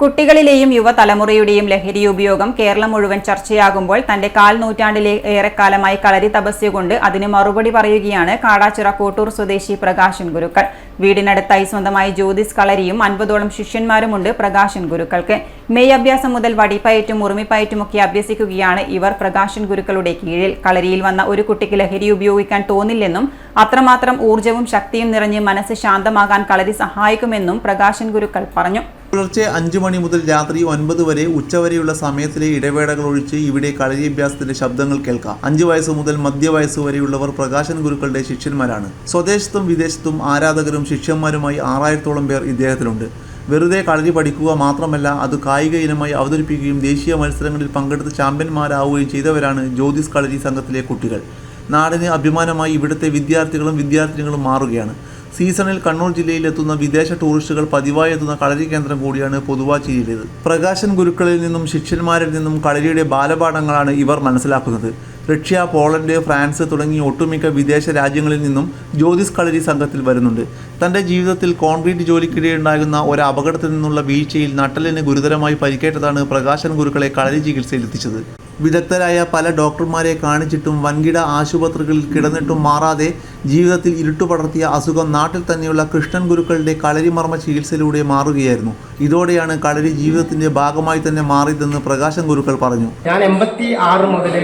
കുട്ടികളിലെയും യുവതലമുറയുടെയും ലഹരി ഉപയോഗം കേരളം മുഴുവൻ ചർച്ചയാകുമ്പോൾ തന്റെ കാൽ നൂറ്റാണ്ടിലെ ഏറെക്കാലമായി കളരി തപസ്യ കൊണ്ട് അതിന് മറുപടി പറയുകയാണ് കാടാച്ചിറ കോട്ടൂർ സ്വദേശി പ്രകാശൻ ഗുരുക്കൾ. വീടിനടുത്തായി സ്വന്തമായി ജ്യോതിസ് കളരിയും അൻപതോളം ശിഷ്യന്മാരുമുണ്ട് പ്രകാശൻ ഗുരുക്കൾക്ക്. മെയ് അഭ്യാസം മുതൽ വടിപ്പയറ്റും ഉറുമിപ്പയറ്റുമൊക്കെ അഭ്യസിക്കുകയാണ് ഇവർ പ്രകാശൻ ഗുരുക്കളുടെ കീഴിൽ. കളരിയിൽ വന്ന ഒരു കുട്ടിക്ക് ലഹരി ഉപയോഗിക്കാൻ തോന്നില്ലെന്നും അത്രമാത്രം ഊർജവും ശക്തിയും നിറഞ്ഞ് മനസ്സ് ശാന്തമാകാൻ കളരി സഹായിക്കുമെന്നും പ്രകാശൻ ഗുരുക്കൾ പറഞ്ഞു. പുലർച്ചെ അഞ്ചു മണി മുതൽ രാത്രി ഒൻപത് വരെ ഉച്ചവരെയുള്ള സമയത്തിലെ ഇടവേളകൾ ഒഴിച്ച് ഇവിടെ കളരിയഭ്യാസത്തിന്റെ ശബ്ദങ്ങൾ കേൾക്കാം. അഞ്ചു വയസ്സ് മുതൽ മധ്യവയസ്സ് വരെയുള്ളവർ പ്രകാശൻ ഗുരുക്കളുടെ ശിഷ്യന്മാരാണ്. സ്വദേശത്തും വിദേശത്തും ആരാധകരും ശിഷ്യന്മാരുമായി ആറായിരത്തോളം പേർ ഇദ്ദേഹത്തിലുണ്ട്. വെറുതെ കളരി പഠിക്കുക മാത്രമല്ല അത് കായിക ഇനമായി അവതരിപ്പിക്കുകയും ദേശീയ മത്സരങ്ങളിൽ പങ്കെടുത്ത് ചാമ്പ്യന്മാരാവുകയും ചെയ്തവരാണ് ജ്യോതിസ് കളരി സംഘത്തിലെ കുട്ടികൾ. നാടിന് അഭിമാനമായി ഇവിടുത്തെ വിദ്യാർത്ഥികളും വിദ്യാർത്ഥിനികളും മാറുകയാണ്. സീസണിൽ കണ്ണൂർ ജില്ലയിൽ എത്തുന്ന വിദേശ ടൂറിസ്റ്റുകൾ പതിവായി എത്തുന്ന കളരി കേന്ദ്രം കൂടിയാണ് പൊതുവാച്ചിയിലേത്. പ്രകാശൻ ഗുരുക്കളിൽ നിന്നും ശിഷ്യന്മാരിൽ നിന്നും കളരിയുടെ ബാലപാഠങ്ങളാണ് ഇവർ മനസ്സിലാക്കുന്നത്. റഷ്യ പോളണ്ട് ഫ്രാൻസ് തുടങ്ങി ഒട്ടുമിക്ക വിദേശ രാജ്യങ്ങളിൽ നിന്നും ജ്യോതിസ് കളരി സംഘത്തിൽ വരുന്നുണ്ട്. തന്റെ ജീവിതത്തിൽ കോൺക്രീറ്റ് ജോലിക്കിടെ ഉണ്ടാകുന്ന ഒരു അപകടത്തിൽ നിന്നുള്ള വീഴ്ചയിൽ നട്ടലിന് ഗുരുതരമായി പരിക്കേറ്റതാണ് പ്രകാശൻ ഗുരുക്കളെ കളരി ചികിത്സയിൽ എത്തിച്ചത് വിദഗ്ധരായ പല ഡോക്ടർമാരെ കാണിച്ചിട്ടും വൻകിട ആശുപത്രികളിൽ കിടന്നിട്ടും മാറാതെ ജീവിതത്തിൽ ഇരുട്ടുപടർത്തിയ അസുഖം നാട്ടിൽ തന്നെയുള്ള കൃഷ്ണൻ ഗുരുക്കളുടെ കളരിമർമ്മ ചികിത്സയിലൂടെ മാറുകയായിരുന്നു. ഇതോടെയാണ് കളരി ജീവിതത്തിന്റെ ഭാഗമായി തന്നെ മാറിയതെന്ന് പ്രകാശം ഗുരുക്കൾ പറഞ്ഞു. ഞാൻ എൺപത്തി ആറ് മുതൽ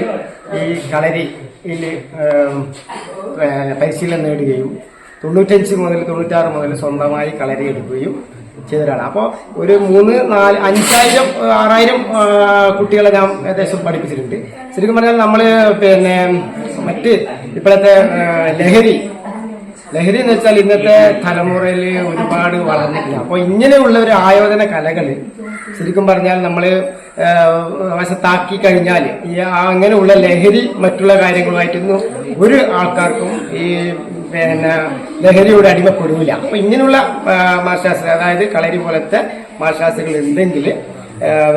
ഈ കളരി പരിശീലനം നേടുകയും തൊണ്ണൂറ്റഞ്ച് മുതൽ തൊണ്ണൂറ്റാറ് മുതൽ സ്വന്തമായി കളരി എടുക്കുകയും ചെയ്തതാണ് അപ്പോൾ ഒരു മൂന്ന് നാല് അഞ്ചായിരം ആറായിരം കുട്ടികളെ ഞാൻ ഏകദേശം പഠിപ്പിച്ചിട്ടുണ്ട്. ശരിക്കും പറഞ്ഞാൽ നമ്മൾ പിന്നെ മറ്റ് ഇപ്പോഴത്തെ ലഹരി. ലഹരി എന്ന് വെച്ചാൽ ഇന്നത്തെ തലമുറയിൽ ഒരുപാട് വളർന്നിട്ടില്ല. അപ്പോൾ ഇങ്ങനെയുള്ള ഒരു ആയോധന കലകൾ ശരിക്കും പറഞ്ഞാൽ നമ്മൾ വശത്താക്കി കഴിഞ്ഞാൽ ഈ അങ്ങനെയുള്ള ലഹരി മറ്റുള്ള കാര്യങ്ങളുമായിട്ടൊന്നും ഒരു ആൾക്കാർക്കും ഈ പിന്നെ ലഹരിയോട് അടിമപ്പെടില്ല അപ്പം ഇങ്ങനെയുള്ള മാർഷാസ്ത്ര അതായത് കളരി പോലത്തെ മാർഷാസുകൾ ഉണ്ടെങ്കിൽ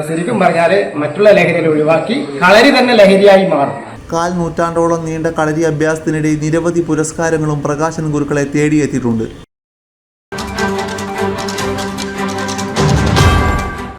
ശരിക്കും പറഞ്ഞാൽ മറ്റുള്ള ലഹരികൾ ഒഴിവാക്കി കളരി തന്നെ ലഹരിയായി മാറും. കാൽ നൂറ്റാണ്ടോളം നീണ്ട കളരി അഭ്യാസത്തിനിടെ നിരവധി പുരസ്കാരങ്ങളും പ്രകാശൻ ഗുരുക്കളെ തേടിയെത്തിയിട്ടുണ്ട്.